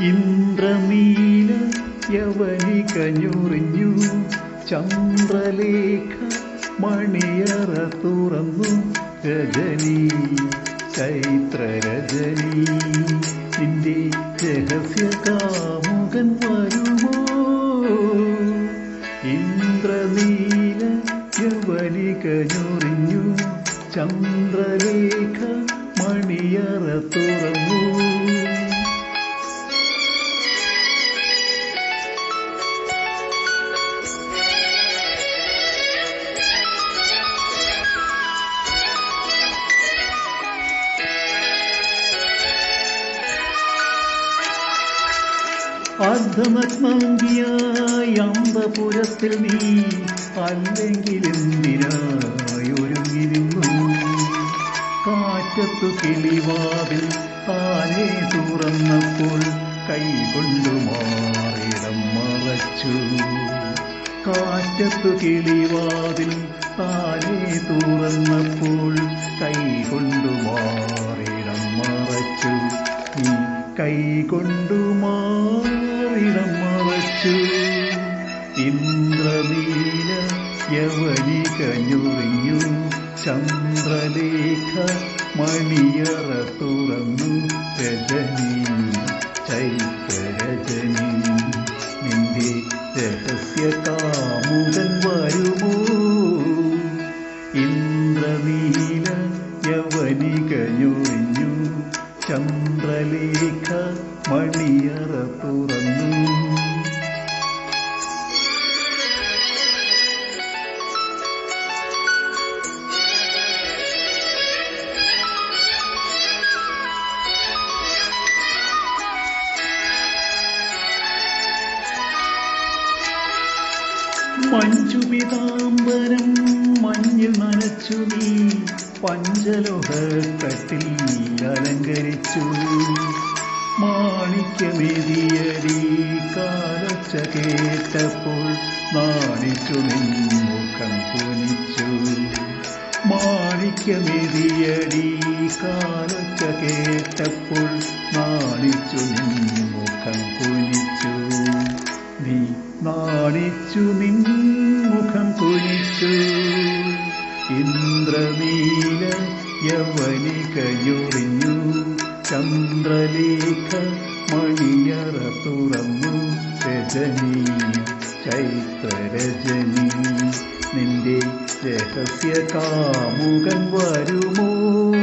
ഇന്ദ്രനീല യവനികഞ്ഞുറിഞ്ഞു ചന്ദ്രലേഖ മണിയറ തുറന്നു. രജനി ചൈത്ര രജനി നിന്റെ രഹസ്യ കാമുകൻ വരുമോ? ഇന്ദ്രനീല യവനികഞ്ഞുറിഞ്ഞു ചന്ദ്രലേഖ മണിയറ തുറന്നു. അർദ്ധനഗ്നങ്കിയായി അന്തപുരത്തിൽ നീ അല്ലെങ്കിലും നിരായൊരുങ്ങിരുന്നു കാറ്റത്തു കിളിവാതിൽ താനേ തുറന്നപ്പോൾ കൈകൊണ്ടു മാറിടം മറച്ചു. കാറ്റത്തു കിളിവാതിൽ താനേ തുറന്നപ്പോൾ കൈകൊണ്ടു മാറിടം മറച്ചു. നീ കൈകൊണ്ടു യവനികഞ്ഞുറിഞ്ഞു ചന്ദ്രലേഖ മണിയറ തുറന്നു. രജനി ചൈത്രരജനി നിന്റെ രഹസ്യ കാമുകൻ വരുമോ? ഇന്ദ്രനീല യവനികഞ്ഞുറിഞ്ഞു ചന്ദ്രലേഖ മണിയറ തുറന്നു. മഞ്ജുപിതാംബരം മഞ്ഞിൽ നനച്ചു നീ പഞ്ചലോഹക്കട്ടിൽ അലങ്കരിച്ചു മാണിക്യമേതിയടി കാലച്ച കേട്ടപ്പോൾ നാണിച്ചു നിൻമുഖം കുനിച്ചു മാണിക്യമേതിയടി കാലച്ച കേട്ടപ്പോൾ നാണിച്ചു നിൻമുഖം കുനിച്ചു നീ. നാണിച്ചു നിൻ ചന്ദ്രലേഖ മണിയറ തുറന്നു രജനി ചൈത്രരജനി. നിന്റെ രഹസ്യ കാമുകൻ വരുമോ?